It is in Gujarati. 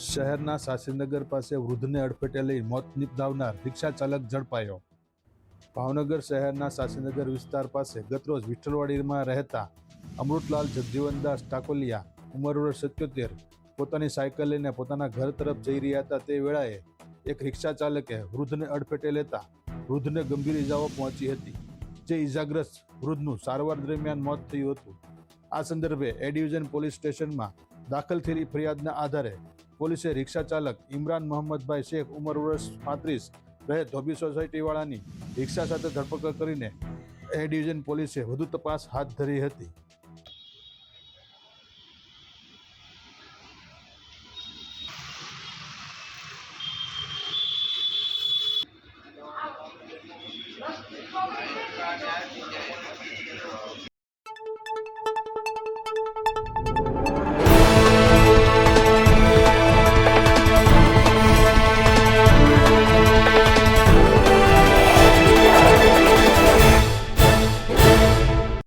શહેરના શાસ્ત્રીનગર પાસે વૃદ્ધને અડફેટે લઈ મોત નિપજાવનાર રિક્ષા ચાલક ઝડપાયો. ભાવનગર શહેરના શાસ્ત્રીનગર વિસ્તાર પાસે ગતરોજ વિઠ્ઠલવાડીમાં રહેતા અમૃતલાલ જગજીવનદાસ ટાકોલિયા ઉંમર સત્યોતેર, પોતાની સાયકલ લઈને પોતાના ઘર તરફ જઈ રહ્યા હતા તે વેળાએ એક રિક્ષા ચાલકે વૃદ્ધને અડફેટે લેતા વૃદ્ધને ગંભીર ઇજાઓ પહોંચી હતી, જે ઇજાગ્રસ્ત વૃદ્ધનું સારવાર દરમિયાન મોત થયું હતું. આ સંદર્ભે એ ડિવિઝન પોલીસ સ્ટેશનમાં દાખલ થયેલી ફરિયાદના આધારે પોલીસે રિક્ષા ચાલક ઇમરાન મોહમ્મદભાઈ શેખ ઉંમર વર્ષ પાંત્રીસ રહે ધોબી સોસાયટીવાળાની રિક્ષા સાથે ધરપકડ કરીને એ ડિવિઝન પોલીસે વધુ તપાસ હાથ ધરી હતી Gracias.